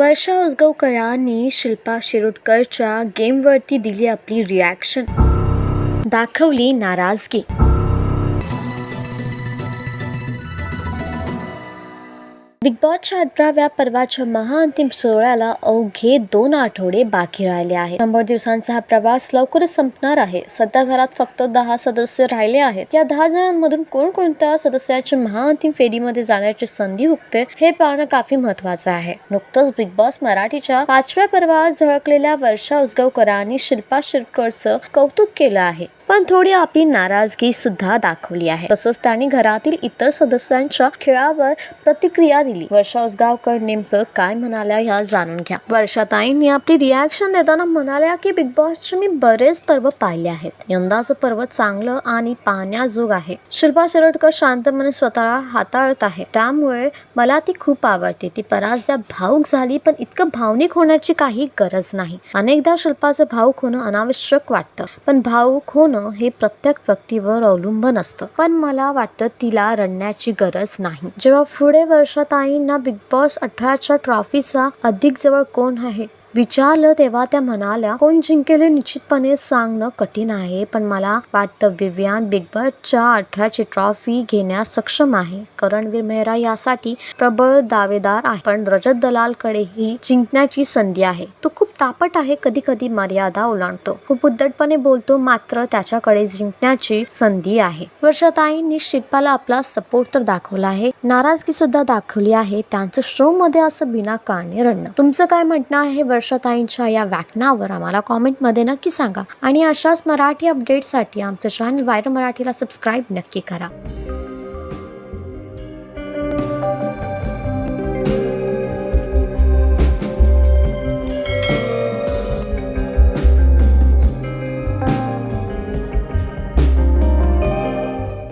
वर्षा उसगावकरांनी शिल्पा शिरोडकरच्या गेमवरती दिली आपली रिॲक्शन दाखवली नाराजगी. बिग बॉसच्या अठराव्या पर्वाच्या महाअंतिम सोहळ्याला अवघे दोन आठवडे बाकी राहिले आहेत. शंभर दिवसांचा हा प्रवास लवकरच संपणार आहे. सध्या घरात फक्त दहा सदस्य राहिले आहेत. या दहा जणांमधून कोणकोणत्या सदस्याची महाअंतिम फेरीमध्ये जाण्याची संधी हुकते हे पाहणं काफी महत्वाचं आहे. नुकतंच बिग बॉस मराठीच्या पाचव्या पर्वात झळकलेल्या वर्षा उसगावकरांनी शिल्पा शिरकरचं कौतुक केलं आहे. पण थोडी आपली नाराजगी सुद्धा दाखवली आहे. तसंच त्यांनी घरातील इतर सदस्यांच्या खेळावर प्रतिक्रिया दिली. वर्षा उसगावकर नेमकं काय म्हणाल्या ह्या जाणून घ्या. वर्षाताईंनी आपली रिॲक्शन देताना म्हणाल्या की बिग बॉसचे मी बरेच पर्व पाहिले आहेत. यंदाचं पर्व चांगलं आणि पाहण्याजोग आहे. शिल्पा शिरोडकर शांतपणे स्वतःला हाताळत आहे. त्यामुळे मला ती खूप आवडते. ती पराजदा भावूक झाली पण इतकं भावनिक होण्याची काही गरज नाही. अनेकदा शिल्पाचं भावूक होणं अनावश्यक वाटतं. पण भावूक होणं हे प्रत्येक व्यक्तीवर अवलंबून असतं. पण मला वाटतं तिला रडण्याची गरज नाही. जेव्हा पुढे वर्षात आईंना बिग बॉस अठराच्या ट्रॉफीचा अधिक जवळ कोण आहे? विचारलं तेव्हा त्या म्हणाल्या कोण जिंकेल हे निश्चितपणे सांगणं कठीण आहे पण मला वाटतं विव्यान बिग बॉसच्या अठराची ट्रॉफी घेण्यास सक्षम आहे. करणवीर मेहरा यासाठी प्रबळ दावेदार आहे पण रजत दलालकडे ही जिंकण्याची संधी आहे. तो खूप तापट आहे कधी कधी मर्यादा ओलांडतो. खूप उद्धटपणे बोलतो मात्र त्याच्याकडे जिंकण्याची संधी आहे. वर्षाताईंनी शिल्पाला आपला सपोर्ट तर दाखवला आहे. नाराजगी सुद्धा दाखवली आहे. त्यांचं शो मध्ये असं बिना कारणे रडणं. तुमचं काय म्हणणं आहे? हर्षताईंच्या या व्याख्यानावर आम्हाला कॉमेंटमध्ये नक्की सांगा. आणि अशाच मराठी अपडेटसाठी आमचं चॅनल वायर मराठीला सबस्क्राईब नक्की करा.